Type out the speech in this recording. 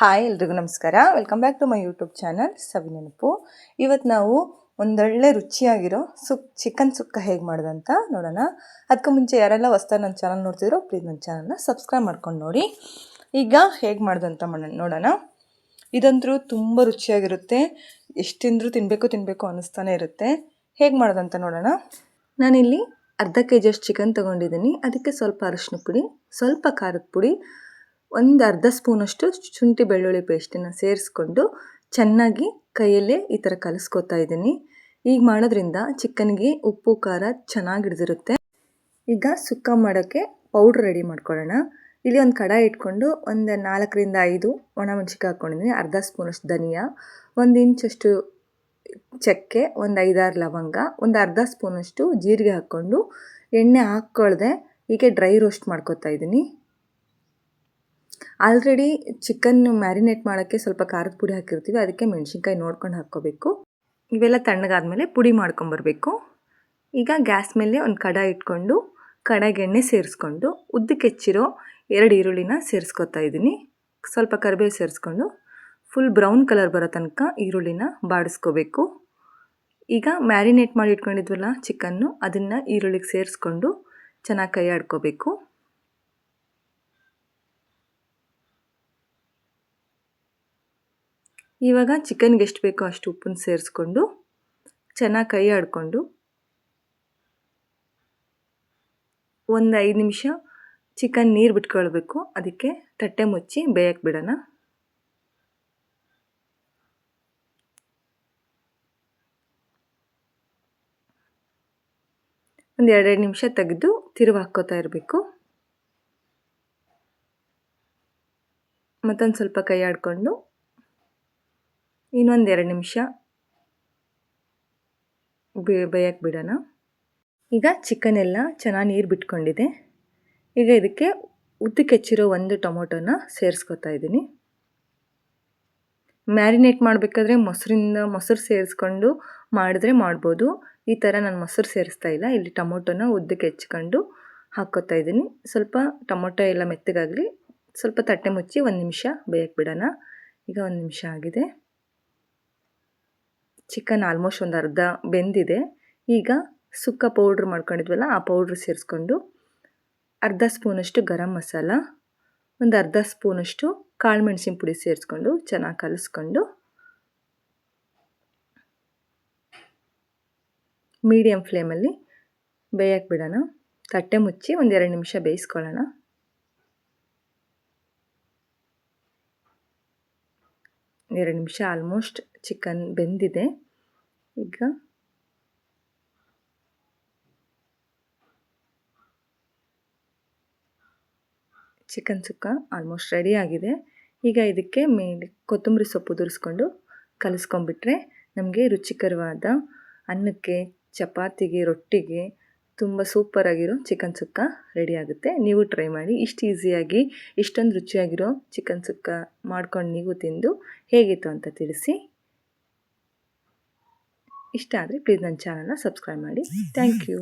Hi ಎಲ್ರಿಗೂ ನಮಸ್ಕಾರ. Welcome back to my YouTube channel Savi Nenapu. ಇವತ್ತು ನಾವು ಒಂದೊಳ್ಳೆ ರುಚಿಯಾಗಿರೋ ಸುಕ್, ಚಿಕನ್ ಸುಕ್ಕ ಹೇಗೆ ಮಾಡೋದಂತ ನೋಡೋಣ. ಅದಕ್ಕೂ ಮುಂಚೆ ಯಾರೆಲ್ಲ ಹೊಸ್ದಾಗಿ ನನ್ನ ಚಾನಲ್ ನೋಡ್ತಿದ್ರೋ ಪ್ಲೀಸ್ ನನ್ನ ಚಾನಲ್ನ ಸಬ್ಸ್ಕ್ರೈಬ್ ಮಾಡ್ಕೊಂಡು ನೋಡಿ. ಈಗ ಹೇಗೆ ಮಾಡೋದಂತ ನೋಡೋಣ. ಇದಂತರೂ ತುಂಬ ರುಚಿಯಾಗಿರುತ್ತೆ. ಎಷ್ಟು ತಿಂದರೂ ತಿನ್ನಬೇಕು ತಿನ್ನಬೇಕು ಅನ್ನಿಸ್ತಾನೆ ಇರುತ್ತೆ. ಹೇಗೆ ಮಾಡೋದಂತ ನೋಡೋಣ. ನಾನಿಲ್ಲಿ ಅರ್ಧ ಕೆ ಜಿಯಷ್ಟು ಚಿಕನ್ ತೊಗೊಂಡಿದ್ದೀನಿ. ಅದಕ್ಕೆ ಸ್ವಲ್ಪ ಅರಿಶಿನ ಪುಡಿ, ಸ್ವಲ್ಪ ಖಾರದ ಪುಡಿ ಒಂದು ಅರ್ಧ ಸ್ಪೂನಷ್ಟು ಶುಂಠಿ ಬೆಳ್ಳುಳ್ಳಿ ಪೇಸ್ಟನ್ನು ಸೇರಿಸ್ಕೊಂಡು ಚೆನ್ನಾಗಿ ಕೈಯಲ್ಲೇ ಈ ಥರ ಕಲಿಸ್ಕೊತಾ ಇದ್ದೀನಿ. ಈಗ ಮಾಡೋದ್ರಿಂದ ಚಿಕನ್ಗೆ ಉಪ್ಪು, ಖಾರ ಚೆನ್ನಾಗಿ ಹಿಡಿದಿರುತ್ತೆ. ಈಗ ಸುಕ್ಕ ಮಾಡೋಕ್ಕೆ ಪೌಡ್ರ್ ರೆಡಿ ಮಾಡ್ಕೊಳ್ಳೋಣ. ಇಲ್ಲಿ ಒಂದು ಕಡಾಯಿ ಇಟ್ಕೊಂಡು ಒಂದು ನಾಲ್ಕರಿಂದ ಐದು ಒಣಮೆಣ್ಸಿಕಾಯಿ ಹಾಕ್ಕೊಂಡಿದ್ದೀನಿ. ಅರ್ಧ ಸ್ಪೂನಷ್ಟು ಧನಿಯಾ, ಒಂದು ಇಂಚಷ್ಟು ಚಕ್ಕೆ, ಒಂದು ಐದಾರು ಲವಂಗ, ಒಂದು ಅರ್ಧ ಸ್ಪೂನಷ್ಟು ಜೀರಿಗೆ ಹಾಕ್ಕೊಂಡು ಎಣ್ಣೆ ಹಾಕ್ಕೊಳ್ದೆ ಹೀಗೆ ಡ್ರೈ ರೋಸ್ಟ್ ಮಾಡ್ಕೊತಾ ಇದ್ದೀನಿ. ಆಲ್ರೆಡಿ ಚಿಕನ್ ಮ್ಯಾರಿನೇಟ್ ಮಾಡೋಕ್ಕೆ ಸ್ವಲ್ಪ ಖಾರದ ಪುಡಿ ಹಾಕಿರ್ತೀವಿ. ಅದಕ್ಕೆ ಮೆಣಸಿನ್ಕಾಯಿ ನೋಡ್ಕೊಂಡು ಹಾಕ್ಕೋಬೇಕು. ಇವೆಲ್ಲ ತಣ್ಣಗಾದಮೇಲೆ ಪುಡಿ ಮಾಡ್ಕೊಂಬರ್ಬೇಕು ಈಗ ಗ್ಯಾಸ್ ಮೇಲೆ ಒಂದು ಕಡ ಇಟ್ಕೊಂಡು ಕಡಾಯಿಗೆ ಎಣ್ಣೆ ಸೇರಿಸ್ಕೊಂಡು ಉದ್ದಕ್ಕೆ ಹೆಚ್ಚಿರೋ ಎರಡು ಈರುಳ್ಳಿನ ಸೇರಿಸ್ಕೊತಾ ಇದ್ದೀನಿ. ಸ್ವಲ್ಪ ಕರಿಬೇವು ಸೇರಿಸ್ಕೊಂಡು ಫುಲ್ ಬ್ರೌನ್ ಕಲರ್ ಬರೋ ತನಕ ಈರುಳ್ಳಿನ ಬಾಡಿಸ್ಕೋಬೇಕು. ಈಗ ಮ್ಯಾರಿನೇಟ್ ಮಾಡಿ ಇಟ್ಕೊಂಡಿದ್ವಲ್ಲ ಚಿಕನ್ನು ಅದನ್ನು ಈರುಳ್ಳಿಗೆ ಸೇರಿಸ್ಕೊಂಡು ಚೆನ್ನಾಗಿ ಕೈ ಆಡ್ಕೋಬೇಕು ಇವಾಗ ಚಿಕನ್ಗೆ ಎಷ್ಟು ಬೇಕೋ ಅಷ್ಟು ಉಪ್ಪನ್ನು ಸೇರಿಸ್ಕೊಂಡು ಚೆನ್ನಾಗಿ ಕೈ ಆಡಿಕೊಂಡು ಒಂದು ಐದು ನಿಮಿಷ ಚಿಕನ್ ನೀರು ಬಿಟ್ಕೊಳ್ಬೇಕು. ಅದಕ್ಕೆ ತಟ್ಟೆ ಮುಚ್ಚಿ ಬೇಯಕ್ಕೆ ಬಿಡೋಣ. ಒಂದು ಎರಡೆರಡು ನಿಮಿಷ ತೆಗೆದು ತಿರುವು ಹಾಕ್ಕೋತಾ ಇರಬೇಕು. ಮತ್ತೊಂದು ಸ್ವಲ್ಪ ಕೈ ಆಡಿಕೊಂಡು ಇನ್ನೊಂದು ಎರಡು ನಿಮಿಷ ಬೇಯಕ್ಕೆ ಬಿಡೋಣ. ಈಗ ಚಿಕನ್ ಎಲ್ಲ ಚೆನ್ನಾಗಿ ನೀರು ಬಿಟ್ಕೊಂಡಿದೆ. ಈಗ ಇದಕ್ಕೆ ಉದ್ದಕ್ಕೆ ಹೆಚ್ಚಿರೋ ಒಂದು ಟೊಮೊಟೊನ ಸೇರಿಸ್ಕೊತಾ ಇದ್ದೀನಿ. ಮ್ಯಾರಿನೇಟ್ ಮಾಡಬೇಕಾದ್ರೆ ಮೊಸರಿಂದ ಮೊಸರು ಸೇರಿಸ್ಕೊಂಡು ಮಾಡಿದ್ರೆ ಮಾಡ್ಬೋದು. ಈ ಥರ ನಾನು ಮೊಸರು ಸೇರಿಸ್ತಾ ಇಲ್ಲ. ಇಲ್ಲಿ ಟೊಮೊಟೊನ ಉದ್ದಕ್ಕೆ ಹೆಚ್ಕೊಂಡು ಹಾಕ್ಕೋತಾ ಇದ್ದೀನಿ. ಸ್ವಲ್ಪ ಟೊಮೊಟೊ ಎಲ್ಲ ಮೆತ್ತಗಾಗಲಿ ಸ್ವಲ್ಪ ತಟ್ಟೆ ಮುಚ್ಚಿ ಒಂದು ನಿಮಿಷ ಬೇಯಕ್ಕೆ ಬಿಡೋಣ. ಈಗ ಒಂದು ನಿಮಿಷ ಆಗಿದೆ. ಚಿಕನ್ ಆಲ್ಮೋಸ್ಟ್ ಒಂದು ಅರ್ಧ ಬೆಂದಿದೆ. ಈಗ ಸುಕ್ಕ ಪೌಡ್ರ್ ಮಾಡ್ಕೊಂಡಿದ್ವಲ್ಲ, ಆ ಪೌಡ್ರ್ ಸೇರಿಸ್ಕೊಂಡು ಅರ್ಧ ಸ್ಪೂನಷ್ಟು ಗರಂ ಮಸಾಲ, ಒಂದು ಅರ್ಧ ಸ್ಪೂನಷ್ಟು ಕಾಳು ಮೆಣಸಿನ ಪುಡಿ ಸೇರಿಸ್ಕೊಂಡು ಚೆನ್ನಾಗಿ ಕಲಿಸ್ಕೊಂಡು ಮೀಡಿಯಮ್ ಫ್ಲೇಮಲ್ಲಿ ಬೇಯಕ್ಕೆ ಬಿಡೋಣ. ತಟ್ಟೆ ಮುಚ್ಚಿ ಒಂದು ಎರಡು ನಿಮಿಷ ಬೇಯಿಸ್ಕೊಳ್ಳೋಣ. ಎರಡು ನಿಮಿಷ ಆಲ್ಮೋಸ್ಟ್ ಚಿಕನ್ ಬೆಂದಿದೆ. ಈಗ ಚಿಕನ್ ಸುಕ್ಕ ಆಲ್ಮೋಸ್ಟ್ ರೆಡಿ ಆಗಿದೆ. ಈಗ ಇದಕ್ಕೆ ಮೇ ಕೊತ್ತಂಬರಿ ಸೊಪ್ಪು ಉದುರಿಸ್ಕೊಂಡು ಕಲಿಸ್ಕೊಂಡ್ಬಿಟ್ರೆ ನಮಗೆ ರುಚಿಕರವಾದ ಅನ್ನಕ್ಕೆ, ಚಪಾತಿಗೆ, ರೊಟ್ಟಿಗೆ ತುಂಬ ಸೂಪರಾಗಿರೋ ಚಿಕನ್ ಸುಕ್ಕ ರೆಡಿ ಆಗುತ್ತೆ. ನೀವು ಟ್ರೈ ಮಾಡಿ. ಇಷ್ಟು ಈಸಿಯಾಗಿ ಇಷ್ಟೊಂದು ರುಚಿಯಾಗಿರೋ ಚಿಕನ್ ಸುಕ್ಕ ಮಾಡ್ಕೊಂಡು ನೀವು ತಿಂದು ಹೇಗಿತ್ತು ಅಂತ ತಿಳಿಸಿ. ಇಷ್ಟ ಆದರೆ ಪ್ಲೀಸ್ ನನ್ನ ಚಾನಲ್ನ ಸಬ್ಸ್ಕ್ರೈಬ್ ಮಾಡಿ. Thank you